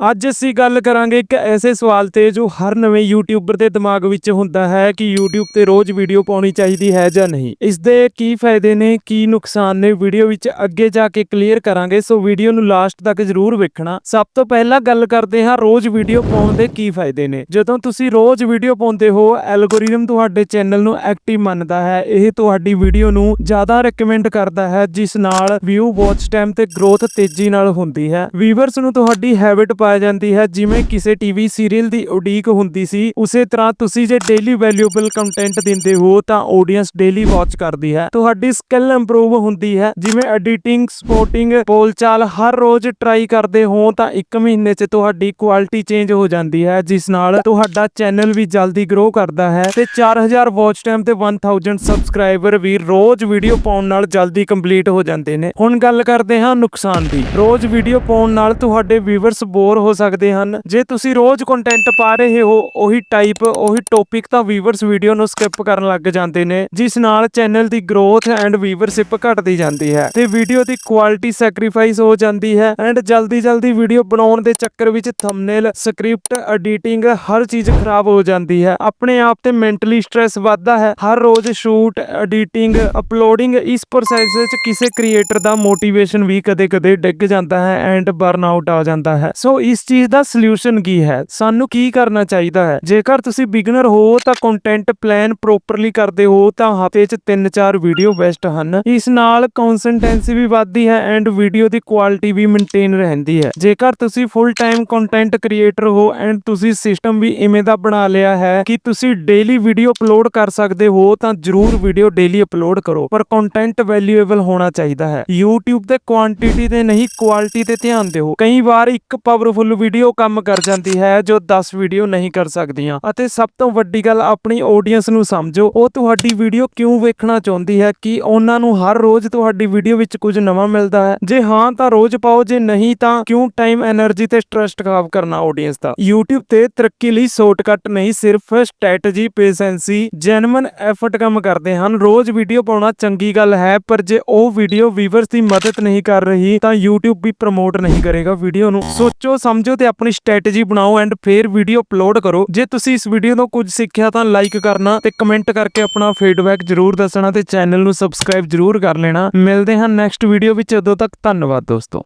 ਅੱਜ ਅਸੀਂ ਗੱਲ ਕਰਾਂਗੇ ਇੱਕ ਐਸੇ ਸਵਾਲ ਤੇ ਜੋ ਹਰ ਨਵੇਂ ਯੂਟਿਊਬਰ ਦੇ ਦਿਮਾਗ ਵਿੱਚ ਹੁੰਦਾ ਹੈ ਕਿ YouTube ਤੇ ਰੋਜ਼ ਵੀਡੀਓ ਪਾਉਣੀ ਚਾਹੀਦੀ ਹੈ ਜਾਂ ਨਹੀਂ। ਇਸ ਦੇ ਕੀ ਫਾਇਦੇ ਨੇ, ਕੀ ਨੁਕਸਾਨ ਨੇ, ਵੀਡੀਓ ਵਿੱਚ ਅੱਗੇ ਜਾ ਕੇ ਕਲੀਅਰ ਕਰਾਂਗੇ। ਸੋ ਵੀਡੀਓ ਨੂੰ ਲਾਸਟ ਤੱਕ ਜ਼ਰੂਰ ਵੇਖਣਾ। ਸਭ ਤੋਂ ਪਹਿਲਾਂ ਗੱਲ ਕਰਦੇ ਹਾਂ ਰੋਜ਼ ਵੀਡੀਓ ਪਾਉਣ ਦੇ ਕੀ ਫਾਇਦੇ ਨੇ। ਜਦੋਂ ਤੁਸੀਂ ਰੋਜ਼ ਵੀਡੀਓ ਪਾਉਂਦੇ ਹੋ ਐਲਗੋਰਿਦਮ ਤੁਹਾਡੇ ਚੈਨਲ ਨੂੰ ਐਕਟਿਵ ਮੰਨਦਾ ਹੈ। ਇਹ ਤੁਹਾਡੀ ਵੀਡੀਓ ਨੂੰ ਜ਼ਿਆਦਾ ਰეკਮੈਂਡ ਕਰਦਾ ਹੈ, ਜਿਸ ਨਾਲ ਵਿਊ ਵਾਚ ਟਾਈਮ ਤੇ ਗਰੋਥ ਤੇਜ਼ੀ ਨਾਲ ਹੁੰਦੀ ਹੈ। ਵੀਵਰਸ ਨੂੰ ਤੁਹਾਡੀ ਹੈਬਿਟ ਪਾ ਜਾਂਦੀ ਹੈ, ਜਿਵੇਂ ਕਿਸੇ ਟੀਵੀ ਸੀਰੀਅਲ ਦੀ ਉਡੀਕ ਹੁੰਦੀ ਸੀ, ਉਸੇ ਤਰ੍ਹਾਂ ਤੁਸੀਂ ਜੇ ਡੇਲੀ ਵੈਲਿਊਏਬਲ ਕੰਟੈਂਟ ਦਿੰਦੇ ਹੋ, ਤਾਂ ਆਡੀਅנס ਡੇਲੀ ਵਾਚ ਕਰਦੀ ਹੈ। ਤੁਹਾਡੀ ਸਕਿੱਲ ਇੰਪਰੂਵ ਹੁੰਦੀ ਹੈ, ਜਿਵੇਂ ਐਡੀਟਿੰਗ ਸਪੋਰਟਿੰਗ ਬੋਲਚਾਲ ਹਰ ਰੋਜ਼ ਟਰਾਈ ਕਰਦੇ ਹੋ, ਤਾਂ 1 ਮਹੀਨੇ 'ਚ ਤੁਹਾਡੀ ਕੁਆਲਿਟੀ ਚੇਂਜ ਹੋ ਜਾਂਦੀ ਹੈ, ਜਿਸ ਨਾਲ ਤੁਹਾਡਾ ਚੈਨਲ ਵੀ ਜਲਦੀ ਗਰੋ ਕਰਦਾ ਹੈ। ਤੇ 4000 ਵਾਚ ਟਾਈਮ ਤੇ 1000 ਸਬਸਕ੍ਰਾਈਬਰ ਵੀ ਰੋਜ਼ ਵੀਡੀਓ ਪਾਉਣ ਨਾਲ ਜਲਦੀ ਕੰਪਲੀਟ ਹੋ ਜਾਂਦੇ ਨੇ। ਹੁਣ ਗੱਲ ਕਰਦੇ ਹਾਂ ਨੁਕਸਾਨ ਦੀ। ਰੋਜ਼ ਵੀਡੀਓ ਪਾਉਣ ਨਾਲ ਤੁਹਾਡੇ ਵੀਵਰਸ ਬੋਰ ਹੋ ਸਕਦੇ ਹਨ। ਜੇ ਤੁਸੀਂ ਰੋਜ਼ ਕੰਟੈਂਟ ਪਾ ਰਹੇ ਹੋ, ਉਹੀ ਟਾਈਪ ਉਹੀ ਟੌਪਿਕ ਤਾਂ ਵੀਵਰਸ ਵੀਡੀਓ ਨੂੰ ਸਕਿਪ ਕਰਨ ਲੱਗ ਜਾਂਦੇ ਨੇ, ਜਿਸ ਨਾਲ ਚੈਨਲ ਦੀ ਗਰੋਥ ਐਂਡ ਵੀਵਰਸ਼ਿਪ ਘਟਦੀ ਜਾਂਦੀ ਹੈ। ਤੇ ਵੀਡੀਓ ਦੀ ਕੁਆਲਿਟੀ ਸੈਕਰੀਫਾਈਸ ਹੋ ਜਾਂਦੀ ਹੈ ਐਂਡ ਜਲਦੀ ਜਲਦੀ ਵੀਡੀਓ ਬਣਾਉਣ ਦੇ ਚੱਕਰ ਵਿੱਚ ਥੰਬਨੇਲ ਸਕ੍ਰਿਪਟ ਐਡੀਟਿੰਗ ਹਰ ਚੀਜ਼ ਖਰਾਬ ਹੋ ਜਾਂਦੀ ਹੈ। ਆਪਣੇ ਆਪ ਤੇ ਮੈਂਟਲੀ ਸਟ੍ਰੈਸ ਵੱਧਦਾ ਹੈ। ਹਰ ਰੋਜ਼ ਸ਼ੂਟ ਐਡੀਟਿੰਗ ਅਪਲੋਡਿੰਗ ਇਸ ਪ੍ਰੋਸੈਸ ਵਿੱਚ ਕਿਸੇ ਕ੍ਰੀਏਟਰ ਦਾ ਮੋਟੀਵੇਸ਼ਨ ਵੀ ਕਦੇ-ਕਦੇ ਡਿੱਗ ਜਾਂਦਾ ਹੈ ਐਂਡ ਬਰਨ ਆਊਟ ਆ ਜਾਂਦਾ ਹੈ। ਸੋ ਇਸ ਚੀਜ਼ ਦਾ ਸੋਲੂਸ਼ਨ ਕੀ ਹੈ? ਸਾਨੂੰ ਕੀ ਕਰਨਾ ਚਾਹੀਦਾ ਹੈ? ਜੇਕਰ ਤੁਸੀਂ ਬਿਗਨਰ ਹੋ ਤਾਂ ਕੰਟੈਂਟ ਪਲਾਨ ਪ੍ਰੋਪਰਲੀ ਕਰਦੇ ਹੋ ਤਾਂ ਹਫ਼ਤੇ 'ਚ 3-4 ਵੀਡੀਓ ਬੈਸਟ ਹਨ। ਇਸ ਨਾਲ ਕੰਸਿਸਟੈਂਸੀ ਵੀ ਵੱਧਦੀ ਹੈ ਐਂਡ ਵੀਡੀਓ ਦੀ ਕੁਆਲਿਟੀ ਵੀ ਮੇਨਟੇਨ ਰਹਿੰਦੀ ਹੈ। ਜੇਕਰ ਤੁਸੀਂ ਫੁੱਲ ਟਾਈਮ ਕੰਟੈਂਟ ਕ੍ਰੀਏਟਰ ਹੋ ਐਂਡ ਤੁਸੀਂ ਸਿਸਟਮ ਵੀ ਇਵੇਂ ਦਾ ਬਣਾ ਲਿਆ ਹੈ ਕਿ ਤੁਸੀਂ ਡੇਲੀ ਵੀਡੀਓ ਅਪਲੋਡ ਕਰ ਸਕਦੇ ਹੋ ਤਾਂ ਜਰੂਰ ਵੀਡੀਓ ਡੇਲੀ ਅਪਲੋਡ ਕਰੋ। ਪਰ ਕੰਟੈਂਟ ਵੈਲਿਊਏਬਲ ਹੋਣਾ ਚਾਹੀਦਾ ਹੈ। YouTube ਤੇ ਕੁਆਂਟੀਟੀ ਤੇ ਨਹੀਂ ਕੁਆਲਿਟੀ ਤੇ ਧਿਆਨ ਦਿਓ। ਕਈ ਵਾਰ ਇੱਕ ਪਾਵਰਫੁਲ ਫੁੱਲ ਵੀਡੀਓ ਕੰਮ ਕਰ ਜਾਂਦੀ ਹੈ ਜੋ 10 ਵੀਡੀਓ ਨਹੀਂ ਕਰ ਸਕਦੀਆਂ। ਅਤੇ ਸਭ ਤੋਂ ਵੱਡੀ ਗੱਲ ਆਪਣੀ ਆਡੀਅנס ਨੂੰ ਸਮਝੋ, ਉਹ ਤੁਹਾਡੀ ਵੀਡੀਓ ਕਿਉਂ ਵੇਖਣਾ ਚਾਹੁੰਦੀ ਹੈ ਕਿ ਉਹਨਾਂ ਨੂੰ ਹਰ ਰੋਜ਼ ਤੁਹਾਡੀ ਵੀਡੀਓ ਵਿੱਚ ਕੁਝ ਨਵਾਂ ਮਿਲਦਾ ਹੈ? ਜੇ ਹਾਂ, ਤਾਂ ਰੋਜ਼ ਪਾਓ, ਜੇ ਨਹੀਂ, ਤਾਂ ਕਿਉਂ ਟਾਈਮ એનર્ਜੀ ਤੇ ਸਟ੍ਰੈਸ ਖਾਬ ਕਰਨਾ ਆਡੀਅנס ਦਾ? YouTube ਤੇ ਤਰੱਕੀ ਲਈ ਸ਼ਾਰਟਕਟ ਨਹੀਂ, ਸਿਰਫ ਸਟ੍ਰੈਟਜੀ ਪੇਸ਼ੈਂਸੀ ਜੈਨੂਇਨ ਐਫਰਟ ਕੰਮ ਕਰਦੇ ਹਨ। ਰੋਜ਼ ਵੀਡੀਓ ਪਾਉਣਾ ਚੰਗੀ ਗੱਲ ਹੈ, ਪਰ ਜੇ ਉਹ ਵੀਡੀਓ ਵੀਵਰਸ ਦੀ ਮਦਦ ਨਹੀਂ ਕਰ ਰਹੀ, ਤਾਂ YouTube ਵੀ ਪ੍ਰਮੋਟ ਨਹੀਂ ਕਰੇਗਾ ਵੀਡੀਓ ਨੂੰ। ਸੋਚੋ ਸਮਝੋ ਤੇ ਆਪਣੀ ਸਟ੍ਰੈਟਜੀ ਬਣਾਓ ਐਂਡ ਫੇਰ ਵੀਡੀਓ ਅਪਲੋਡ ਕਰੋ। ਜੇ ਤੁਸੀਂ ਇਸ ਵੀਡੀਓ ਤੋਂ ਕੁਝ ਸਿੱਖਿਆ ਤਾਂ ਲਾਈਕ ਕਰਨਾ ਤੇ ਕਮੈਂਟ ਕਰਕੇ ਆਪਣਾ ਫੀਡਬੈਕ ਜਰੂਰ ਦੱਸਣਾ ਤੇ ਚੈਨਲ ਨੂੰ ਸਬਸਕ੍ਰਾਈਬ ਜਰੂਰ ਕਰ ਲੈਣਾ। ਮਿਲਦੇ ਹਾਂ ਨੈਕਸਟ ਵੀਡੀਓ ਵਿੱਚ, ਉਦੋਂ ਤੱਕ ਧੰਨਵਾਦ ਦੋਸਤੋ।